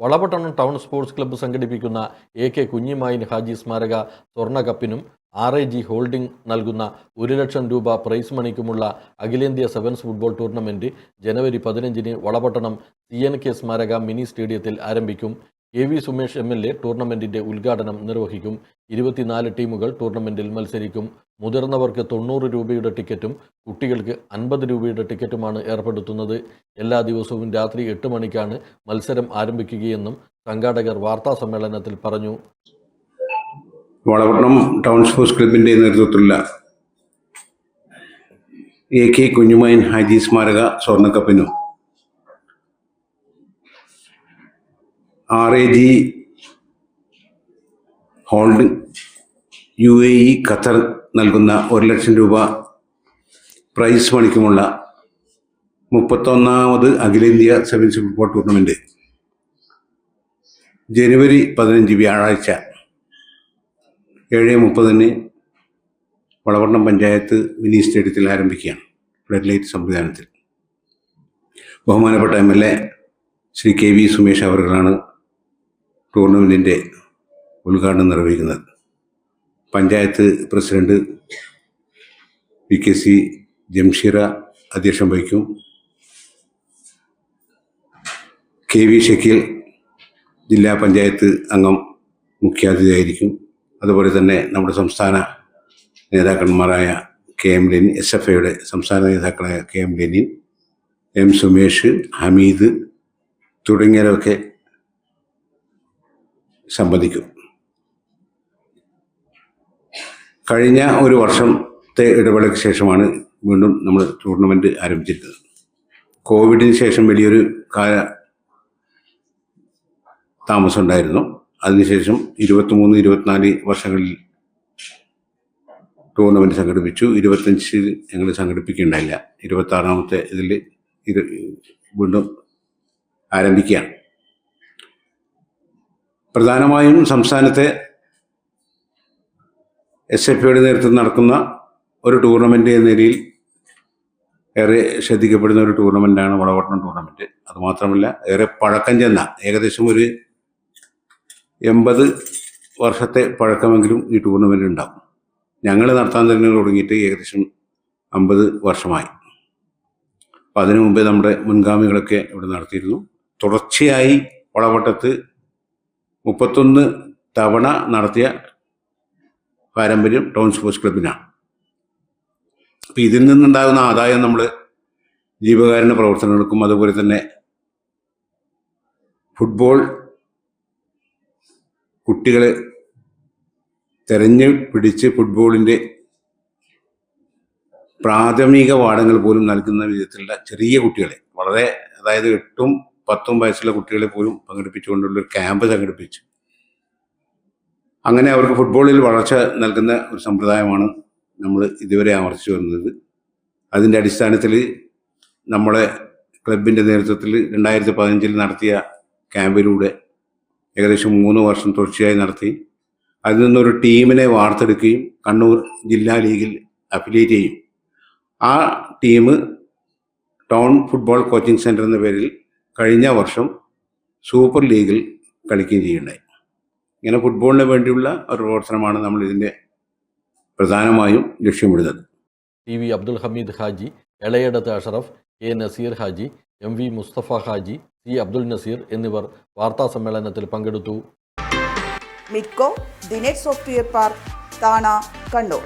Valapattanam town sports club സംഘടിപ്പിക്കുന്ന A K Kunhimayin Haji സ്മാരക സ്വർണ കപ്പിനും ആർ ഐ ജി ഹോൾഡിംഗ് നൽകുന്ന ഒരു ലക്ഷം രൂപ പ്രൈസ് മണിക്കുമുള്ള അഖിലേന്ത്യാ സെവൻസ് ഫുട്ബോൾ ടൂർണമെന്റ് ജനുവരി പതിനഞ്ചിന് വളപട്ടണം സി എൻ കെ സ്മാരക മിനി സ്റ്റേഡിയത്തിൽ ആരംഭിക്കും. A V Sumesh M L A ടൂർണമെന്റിന്റെ ഉദ്ഘാടനം നിർവഹിക്കും. ഇരുപത്തിനാല് ടീമുകൾ ടൂർണമെന്റിൽ മത്സരിക്കും. മുതിർന്നവർക്ക് തൊണ്ണൂറ് രൂപയുടെ ടിക്കറ്റും കുട്ടികൾക്ക് അൻപത് രൂപയുടെ ടിക്കറ്റുമാണ് ഏർപ്പെടുത്തുന്നത്. എല്ലാ ദിവസവും രാത്രി എട്ട് മണിക്കാണ് മത്സരം ആരംഭിക്കുകയെന്നും സംഘാടകർ വാർത്താ സമ്മേളനത്തിൽ പറഞ്ഞു. വളപട്ടണം ടൗൺ സ്പോർട്സ് ക്ലബിന്റെ നേതൃത്വത്തിലുള്ള എ കെ കുഞ്ഞുമൈൻ ഹാജി സ്മാരക സ്വർണക്കപ്പിനും R A G holding U A E Qatar നൽകുന്ന ഒരു ലക്ഷം രൂപ പ്രൈസ് മണിക്കുമുള്ള മുപ്പത്തൊന്നാമത് അഖിലേന്ത്യാ സെവൻസ് ഫുട്ബോൾ ടൂർണമെന്റ് ജനുവരി പതിനഞ്ച് വ്യാഴാഴ്ച ഏഴ് മുപ്പതിന് വളപട്ടണം പഞ്ചായത്ത് മിനി സ്റ്റേഡിയത്തിൽ ആരംഭിക്കുകയാണ് ഫ്ലഡ് ലൈറ്റ് സംവിധാനത്തിൽ. ബഹുമാനപ്പെട്ട M L A Shri K V Sumesh അവർകളാണ് ടൂർണമെന്റിന്റെ ഉദ്ഘാടനം നിർവഹിക്കുന്നത് panchayat president V K C Jamsheera അധ്യക്ഷം വഹിക്കും. കെ വി ഷക്കീൽ ജില്ലാ പഞ്ചായത്ത് അംഗം മുഖ്യാതിഥിയായിരിക്കും. അതുപോലെ തന്നെ നമ്മുടെ സംസ്ഥാന നേതാക്കന്മാരായ K M Lenin S F ഐയുടെ സംസ്ഥാന നേതാക്കളായ K M Lenin M Sumesh Hameed തുടങ്ങിയവരൊക്കെ സംബന്ധിക്കും. കഴിഞ്ഞ ഒരു വർഷത്തെ ഇടവേളയ്ക്ക് ശേഷമാണ് വീണ്ടും നമ്മൾ ടൂർണമെന്റ് ആരംഭിച്ചിരുന്നത് കോവിഡിന് ശേഷം വലിയൊരു കാല താമസം ഉണ്ടായിരുന്നു. അതിനുശേഷം ഇരുപത്തിമൂന്ന് ഇരുപത്തിനാല് വർഷങ്ങളിൽ ടൂർണമെന്റ് സംഘടിപ്പിച്ചു. ഇരുപത്തഞ്ചിൽ ഞങ്ങൾ സംഘടിപ്പിക്കുകയുണ്ടായില്ല. ഇരുപത്താറാമത്തെ ഇതിൽ ഇത് വീണ്ടും ആരംഭിക്കുകയാണ്. പ്രധാനമായും സംസ്ഥാനത്തെ എസ് എഫ് ഐയുടെ നേതൃത്വം നടക്കുന്ന ഒരു ടൂർണമെന്റ് എന്ന നിലയിൽ ഏറെ ശ്രദ്ധിക്കപ്പെടുന്ന ഒരു ടൂർണമെന്റാണ് വളവട്ടണം ടൂർണമെന്റ് അതുമാത്രമല്ല ഏറെ പഴക്കം ചെന്ന ഏകദേശം ഒരു എൺപത് വർഷത്തെ പഴക്കമെങ്കിലും ഈ ടൂർണമെന്റ് ഉണ്ടാകും. ഞങ്ങൾ നടത്താൻ തന്നെ തുടങ്ങിയിട്ട് ഏകദേശം അമ്പത് വർഷമായി. അപ്പം അതിനു മുമ്പേ നമ്മുടെ മുൻഗാമികളൊക്കെ ഇവിടെ നടത്തിയിരുന്നു. തുടർച്ചയായി വളവട്ടത്ത് മുപ്പത്തൊന്ന് തവണ നടത്തിയ പാരമ്പര്യം ടൗൺ സ്പോർട്സ് ക്ലബിനാണ്. അപ്പം ഇതിൽ നിന്നുണ്ടാകുന്ന ആദായം നമ്മൾ ജീവകാരുണ്യ പ്രവർത്തനങ്ങൾക്കും അതുപോലെ തന്നെ ഫുട്ബോൾ കുട്ടികളെ തെരഞ്ഞു പിടിച്ച് ഫുട്ബോളിന്റെ പ്രാഥമിക പാഠങ്ങൾ പോലും നൽകുന്ന വിധത്തിലുള്ള ചെറിയ കുട്ടികളെ വളരെ അതായത് എട്ടും പത്തും വയസ്സുള്ള കുട്ടികളെ പോലും പങ്കെടുപ്പിച്ചുകൊണ്ടുള്ള ഒരു ക്യാമ്പ് സംഘടിപ്പിച്ചു. അങ്ങനെ അവർക്ക് ഫുട്ബോളിൽ വളർച്ച നൽകുന്ന ഒരു സമ്പ്രദായമാണ് നമ്മൾ ഇതുവരെ ആവർത്തിച്ചു വരുന്നത്. അതിന്റെ അടിസ്ഥാനത്തിൽ നമ്മളെ ക്ലബിന്റെ നേതൃത്വത്തിൽ രണ്ടായിരത്തി പതിനഞ്ചിൽ നടത്തിയ ക്യാമ്പിലൂടെ ഏകദേശം മൂന്ന് വർഷം തുടർച്ചയായി നടത്തി. അതിൽ നിന്നൊരു ടീമിനെ വാർത്തെടുക്കുകയും കണ്ണൂർ ജില്ലാ ലീഗിൽ അഫിലിയേറ്റ് ചെയ്യും. ആ team town football coaching centre എന്ന പേരിൽ കഴിഞ്ഞ വർഷം സൂപ്പർ ലീഗിൽ കളിക്കുകയും ചെയ്യുണ്ടായി ഇങ്ങനെ ഫുട്ബോളിന് വേണ്ടിയുള്ള ഒരു പ്രവർത്തനമാണ് നമ്മൾ ഇതിന്റെ പ്രധാനമായും ലക്ഷ്യമിടുന്നത്. T V Abdul Hameed Haji Elayadath Ashraf A Naseer Haji M V Mustafa Haji C Abdul Naseer എന്നിവർ വാർത്താ സമ്മേളനത്തിൽ പങ്കെടുത്തു. മിക്കോ the software park Thana Kannur.